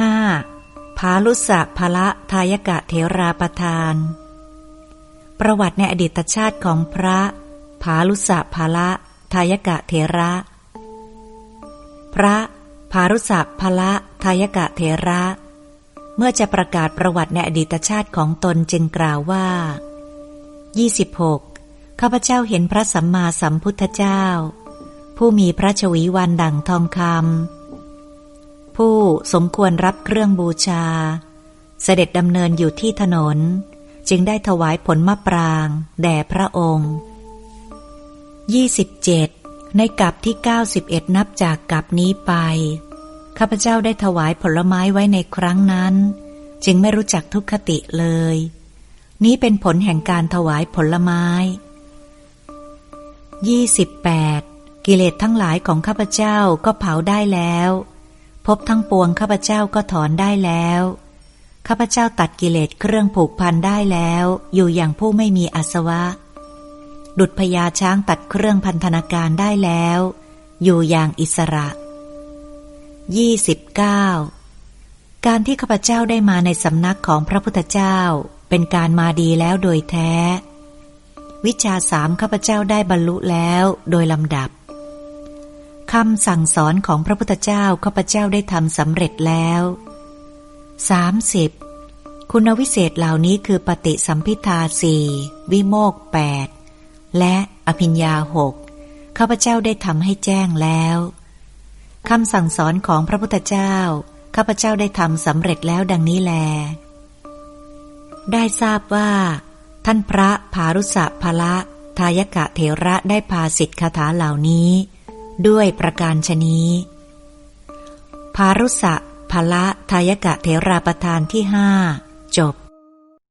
ห้าพาลุสะภละทายกะเทราประทาน ประวัติในอดีตชาติของพระพาลุสะภละทายกะเทระ พระพารุสะภละทายกะเทระ เมื่อจะประกาศประวัติในอดีตชาติของตนจึงกล่าวว่า 26. ข้าพเจ้าเห็นพระสัมมาสัมพุทธเจ้า ผู้มีพระชวีวันดั่งทองคำ ผู้สมควรรับเครื่องบูชา เสด็จดำเนินอยู่ที่ถนน จึงได้ถวายผลมะปราง แด่พระองค์ 27. ในกับที่ 91 นับจากกับนี้ไป ข้าพเจ้าได้ถวายผลไม้ไว้ในครั้งนั้น จึงไม่รู้จักทุกขติเลย นี้เป็นผลแห่งการถวายผลไม้ 28. กิเลสทั้งหลายของข้าพเจ้าก็เผาได้แล้ว พบทั้งปวงข้าพเจ้าก็ถอนได้แล้ว ข้าพเจ้าตัดกิเลสเครื่องผูกพันได้แล้ว อยู่อย่างผู้ไม่มีอาสวะ ดุดพญาช้างตัดเครื่องพันธนาการได้แล้ว อยู่อย่างอิสระ 29. การที่ข้าพเจ้าได้มาในสำนักของพระพุทธเจ้า เป็นการมาดีแล้วโดยแท้ วิชาสามข้าพเจ้าได้บรรลุแล้วโดยลำดับ คำสั่งสอนของพระพุทธเจ้าข้าพเจ้าได้ทำสำเร็จแล้ว 30. คุณวิเศษเหล่านี้คือปฏิสัมพิทาสี่วิโมกแปดและอภิญญาหกข้าพเจ้าได้ทำให้แจ้งแล้วคำสั่งสอนของพระพุทธเจ้าข้าพเจ้าได้ทำสำเร็จแล้วดังนี้แล ได้ทราบว่า ท่านพระภารุษะภละทายกะเถระได้พาสิทธิคาถาเหล่านี้ ด้วยประการชนี้ภารุษะภละทายกะเถราประธานที่ห้าจบ